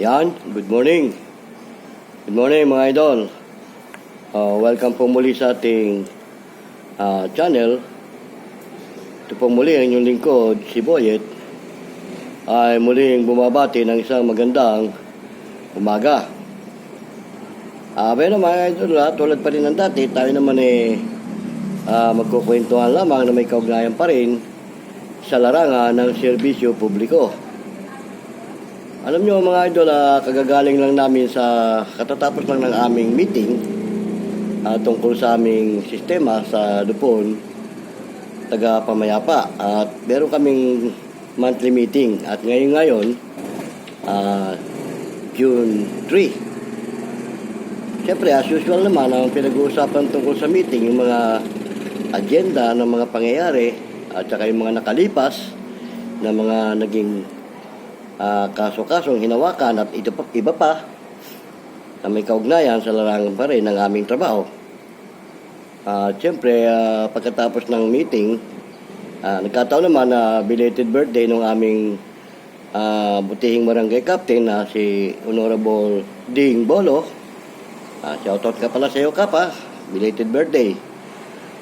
Yan, good morning. Good morning mga idol. Uh, welcome po muli sa ating uh, channel. Ito po muli ang inyong lingkod, si Boyet, ay muling bumabati ng isang magandang umaga. Ah, pero mga idol, ah, tulad pa rin ng dati, tayo naman eh ah, magkukwentuhan lamang na may kaugnayan pa rin sa larangan ng serbisyo publiko. Alam nyo mga idol, ah, kagagaling lang namin sa katatapos lang ng aming meeting ah, tungkol sa aming sistema sa Lupon, taga Pamayapa. At meron kaming monthly meeting. At ngayon ngayon, ah, June 3. Siyempre, as usual naman, ang pinag-uusapan tungkol sa meeting, yung mga agenda ng mga pangyayari at saka yung mga nakalipas na mga naging ah, kaso-kasong hinawakan at ito pa, iba pa na may kaugnayan sa larangan pa rin ng aming trabaho. At siyempre, ah, pagkatapos ng meeting, ah, nagkataon naman na belated birthday ng aming ah, butihing barangay captain na si Honorable Ding Bolo. Ah, shoutout ka pala sa iyo, Kapa. Belated birthday.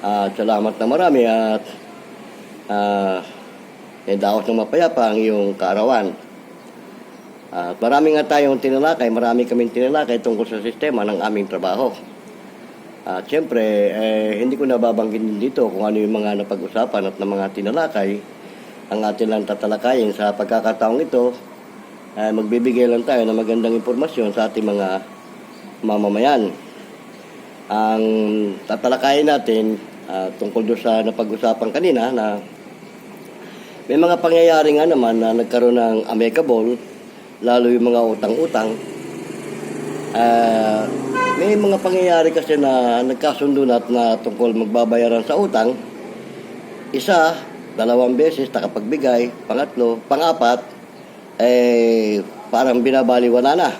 At salamat na marami at uh, daos ng mapayapa ang iyong kaarawan. At marami nga tayong tinalakay, marami kaming tinalakay tungkol sa sistema ng aming trabaho. At siyempre, eh, hindi ko nababanggit dito kung ano yung mga napag-usapan at ng mga tinalakay. Ang atin lang tatalakayin sa pagkakataong ito, ay magbibigay lang tayo ng magandang impormasyon sa ating mga mamamayan. Ang tatalakayin natin ah, tungkol doon sa napag-usapan kanina na may mga pangyayari nga naman na nagkaroon ng amicable, lalo yung mga utang-utang. Ah, may mga pangyayari kasi na nagkasundo na, na tungkol magbabayaran sa utang. Isa, dalawang beses nakapagbigay, pangatlo, pangapat, eh parang binabaliwala na.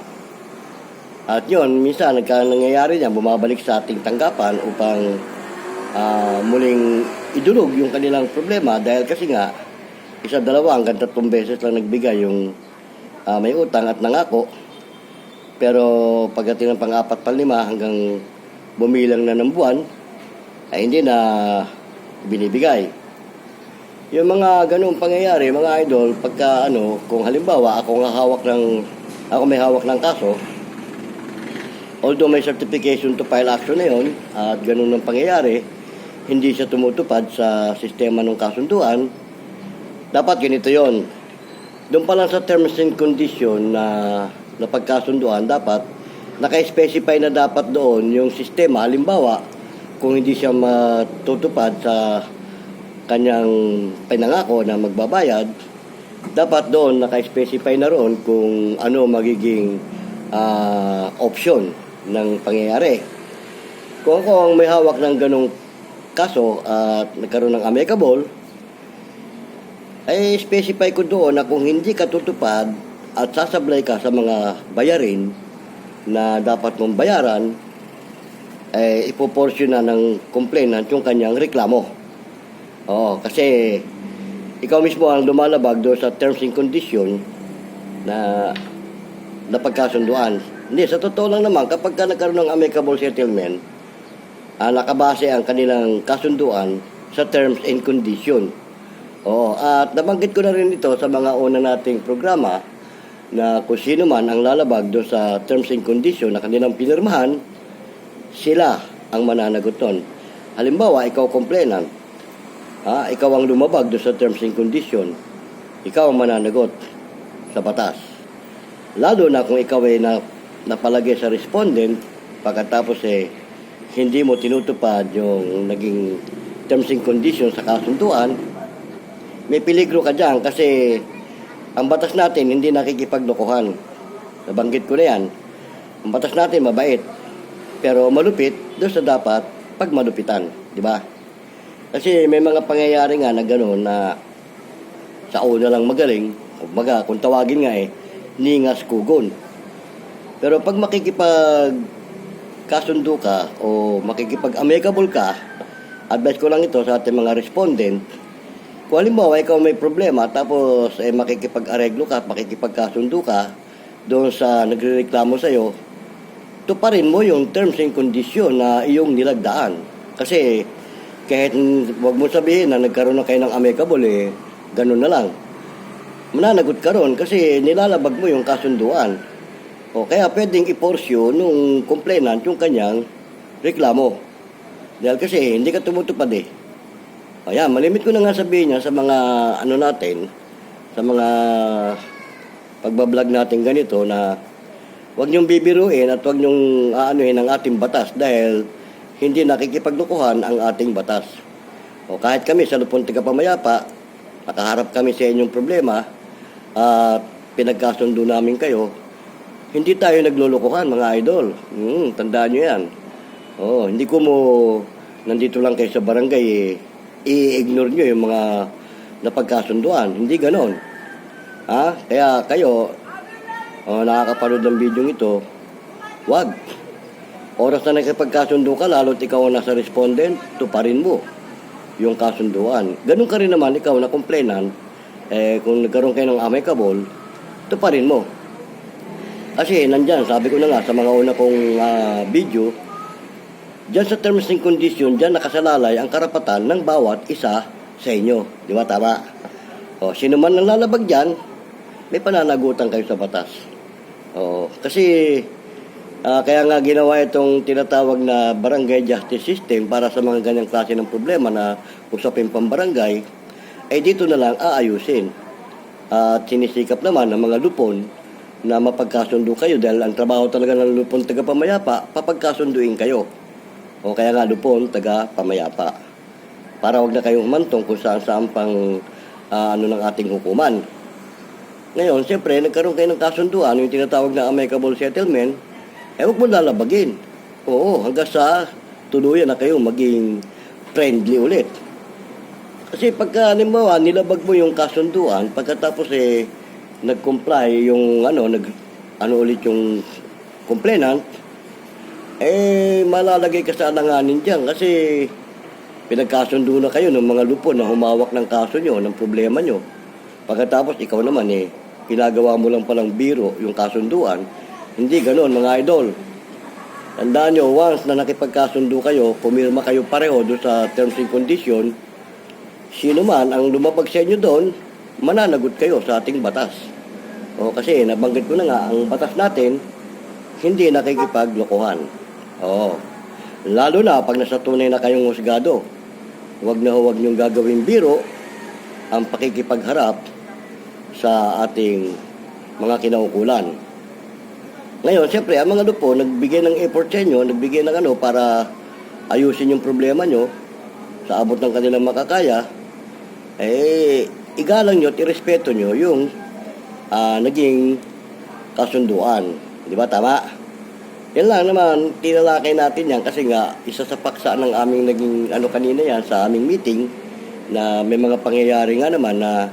At yun, minsan nagka nangyayari niya, bumabalik sa ating tanggapan upang ah, muling idulog yung kanilang problema dahil kasi nga, isa dalawa hanggang tatlong beses lang nagbigay yung ah, may utang at nangako. Pero pagdating ng pang-apat pa lima hanggang bumilang na ng buwan, ay hindi na binibigay. Yung mga ganung pangyayari, mga idol, pagka ano, kung halimbawa ako nga hawak ng, ako may hawak ng kaso, Although may certification to file action na yun, at ganun ang pangyayari, hindi siya tumutupad sa sistema ng kasunduan, dapat ganito yon. Doon pa lang sa terms and condition na napagkasunduan, dapat naka-specify na dapat doon yung sistema. Halimbawa, kung hindi siya matutupad sa kanyang pinangako na magbabayad, dapat doon naka-specify na roon kung ano magiging ah, option ng pangyayari. Kung ako ang may hawak ng ganong kaso at nagkaroon ng amicable, ay specify ko doon na kung hindi ka tutupad at sasablay ka sa mga bayarin na dapat mong bayaran, ay ipoporsyon na ng complainant yung kanyang reklamo. Oo, kasi ikaw mismo ang lumalabag doon sa terms and condition na napagkasunduan. Hindi, sa totoo lang naman, kapag ka nagkaroon ng amicable settlement, ah, nakabase ang kanilang kasunduan sa terms and condition. Oo, at nabanggit ko na rin ito sa mga una nating programa na kung sino man ang lalabag doon sa terms and condition na kanilang pinirmahan, sila ang mananagot nun. Halimbawa, ikaw complainant, ha, ikaw ang lumabag doon sa terms and condition, ikaw ang mananagot sa batas. Lalo na kung ikaw ay na, napalagay sa respondent, pagkatapos eh, hindi mo tinutupad yung naging terms and conditions sa kasunduan, may peligro ka dyan kasi ang batas natin hindi nakikipaglokohan. Nabanggit ko na yan. Ang batas natin mabait, pero malupit doon sa dapat pagmalupitan, di ba? Kasi may mga pangyayari nga na gano'n na sa una lang magaling, kumbaga kung tawagin nga eh, ningas kugon. Pero pag makikipag kasundo ka o makikipag-amicable ka, advice ko lang ito sa ating mga respondent, kung halimbawa ikaw may problema tapos eh, makikipag-areglo ka, makikipagkasundo ka, doon sa nagrereklamo sa'yo, tuparin mo yung terms and condition na iyong nilagdaan. Kasi kahit wag mo sabihin na nagkaroon na kayo ng amicable, eh, ganun na lang. Mananagot ka ron kasi nilalabag mo yung kasunduan. O kaya pwedeng iporsyo nung complainant yung kanyang reklamo. Dahil kasi hindi ka tumutupad eh. Ayan, malimit ko na nga sabihin niya sa mga ano natin, sa mga pagbablog natin ganito na huwag niyong bibiruin at huwag niyong aanuhin ang ating batas dahil hindi nakikipaglukuhan ang ating batas. O kahit kami sa Lupon Tiga Pamayapa, nakaharap kami sa inyong problema at pinagkasundo namin kayo, hindi tayo naglulukuhan mga idol. Hmm, tandaan niyo yan. Oh, hindi ko mo nandito lang kayo sa barangay eh, i-ignore nyo yung mga napagkasunduan. Hindi ganon. Ha? Kaya kayo, oh, nakakapanood ng video ito, wag. Oras na nakipagkasundo ka, lalo't ikaw ang nasa respondent, tuparin mo yung kasunduan. Ganun ka rin naman, ikaw na complainant, eh, kung nagkaroon kayo ng amicable, tuparin mo. Kasi nandyan, sabi ko na nga sa mga una kong ah, video, Diyan sa terms and condition, diyan nakasalalay ang karapatan ng bawat isa sa inyo. Di ba? Tama. O, sino man ang lalabag diyan, may pananagutan kayo sa batas. O, kasi ah, kaya nga ginawa itong tinatawag na barangay justice system para sa mga ganyang klase ng problema na usapin pang barangay, eh dito na lang aayusin. At sinisikap naman ng mga lupon na mapagkasundo kayo dahil ang trabaho talaga ng lupon taga-pamayapa, papagkasunduin kayo. O kaya nga lupon, taga pamayapa. Para wag na kayong humantong kung saan saan pang ah, ano ng ating hukuman. Ngayon, siyempre, nagkaroon kayo ng kasunduan, yung tinatawag na amicable settlement, eh huwag mo lalabagin. Oo, hanggang sa tuluyan na kayo maging friendly ulit. Kasi pagka, halimbawa, nilabag mo yung kasunduan, pagkatapos eh, nag-comply yung, ano, nag, ano ulit yung complainant, eh, malalagay ka sa alanganin dyan kasi pinagkasundo na kayo ng mga lupo na humawak ng kaso nyo, ng problema nyo. Pagkatapos ikaw naman eh, ginagawa mo lang palang biro yung kasunduan. Hindi ganon mga idol. Tandaan nyo, once na nakipagkasundo kayo, pumirma kayo pareho doon sa terms and condition, sino man ang lumabag sa inyo doon, mananagot kayo sa ating batas. O kasi nabanggit ko na nga, ang batas natin, hindi nakikipaglokohan. Oo. Lalo na pag nasa tunay na kayong husgado. Huwag na huwag niyong gagawing biro ang pakikipagharap sa ating mga kinaukulan. Ngayon, siyempre, ang mga lupo, nagbigay ng effort sa inyo, nagbigay ng ano para ayusin yung problema nyo sa abot ng kanilang makakaya, eh, igalang nyo at irespeto nyo yung ah, naging kasunduan. Di ba? Tama? Yan lang naman, tinalakay natin yan kasi nga, isa sa paksa ng aming naging ano kanina yan sa aming meeting na may mga pangyayari nga naman na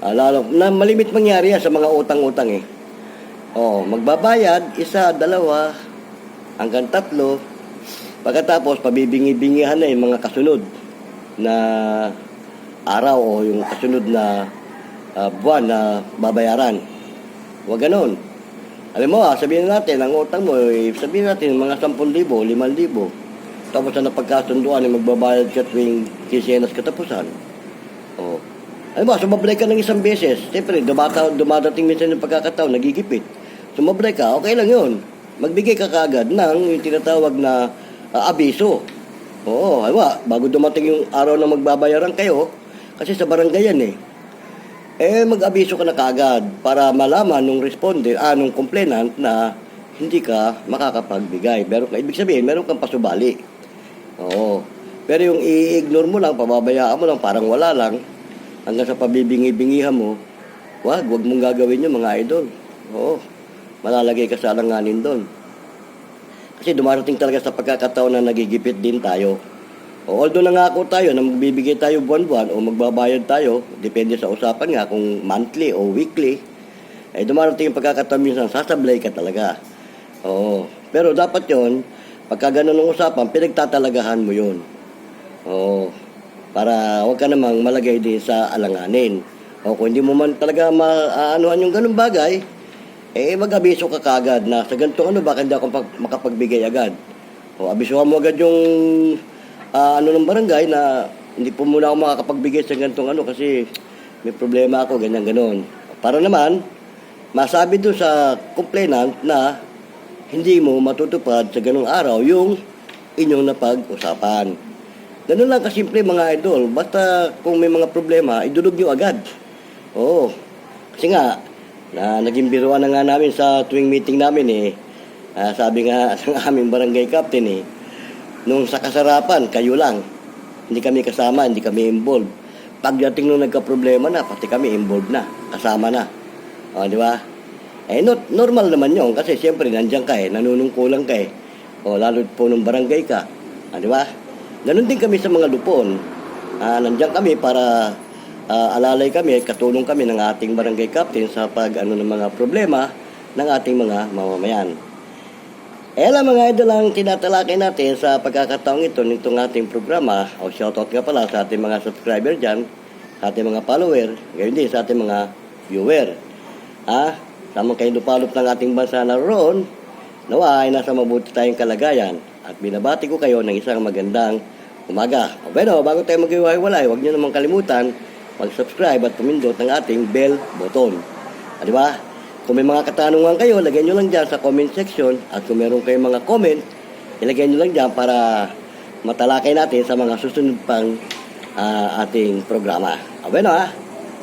ah, lalo, na malimit mangyari yan sa mga utang-utang eh. Oh, magbabayad, isa, dalawa, hanggang tatlo. Pagkatapos, pabibingi-bingihan na yung mga kasunod na araw o yung kasunod na ah, buwan na babayaran. Huwag ganon. Alam mo, ah, sabihin natin, ang utang mo, eh, sabihin natin, mga 10,000, 5,000. Tapos na napagkasunduan, eh, magbabayad ka tuwing kisenas katapusan. Oh. Alam mo, sumablay ka ng isang beses. Siyempre, dumata, dumadating minsan yung pagkakataon, nagigipit. Sumablay ka, okay lang yun. Magbigay ka kagad ng yung tinatawag na ah, abiso. Oo, alam mo, bago dumating yung araw na magbabayaran kayo, kasi sa barangay yan eh, eh mag-abiso ka na kaagad para malaman nung respondent, ah, nung complainant na hindi ka makakapagbigay. Ka, ibig sabihin, meron kang pasubali. Oo. Pero yung i-ignore mo lang, pababayaan mo lang, parang wala lang, hanggang sa pabibingi-bingihan mo, wag, wag mong gagawin yun mga idol. Oo. Malalagay ka sa alanganin doon. Kasi dumarating talaga sa pagkakataon na nagigipit din tayo. Although nangako tayo na magbibigay tayo buwan-buwan o magbabayad tayo, depende sa usapan nga kung monthly o weekly, eh dumarating yung pagkakataon minsan, sasablay ka talaga. Oo. Pero dapat yon pagka ganun ang usapan, pinagtatalagahan mo yun. Oo. Para wag ka namang malagay din sa alanganin. O kung hindi mo man talaga maanuhan yung ganung bagay, eh mag-abiso ka kagad na sa ganitong ano, baka hindi ako pag- makapagbigay agad. O abisuhan mo agad yung ah, ano ng barangay na hindi po muna ako makakapagbigay sa ganitong ano kasi may problema ako, ganyan ganon. Para naman, masabi doon sa complainant na hindi mo matutupad sa ganong araw yung inyong napag-usapan. Ganun lang kasimple mga idol. Basta kung may mga problema, idulog nyo agad. Oo. Kasi nga, na naging biruan na nga namin sa tuwing meeting namin eh. Ah, sabi nga ng aming barangay captain eh, nung sa kasarapan, kayo lang. Hindi kami kasama, hindi kami involved. Pagdating nung nagka-problema na, pati kami involved na, kasama na. O, di ba? Eh, not, normal naman yun kasi siyempre nandiyan ka eh, nanunungkulan ka eh. O, lalo po nung barangay ka. Ah, di ba? Ganon din kami sa mga lupon. Ah, nandiyan kami para ah, alalay kami, katulong kami ng ating barangay captain sa pag ano ng mga problema ng ating mga mamamayan. Alam mga idol ang tinatalakay natin sa pagkakataong ito nitong ating programa o shoutout nga pala sa ating mga subscriber dyan, sa ating mga follower, gayon din sa ating mga viewer. Ah, sa mga kainupalop ng ating bansa na roon, nawa ay nasa mabuti tayong kalagayan at binabati ko kayo ng isang magandang umaga. O bueno, bago tayo mag-iwalay, huwag niyo naman kalimutan mag-subscribe at pumindot ng ating bell button. Ah, di ba? Kung may mga katanungan kayo, lagyan nyo lang dyan sa comment section. At kung meron kayong mga comment, ilagay nyo lang dyan para matalakay natin sa mga susunod pang ah, ating programa. Ah, bueno ha,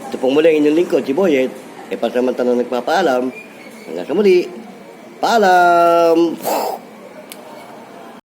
ito pong muli ang inyong lingkod, si Boyet. E pasamantala nagpapaalam. Hanggang sa muli, paalam!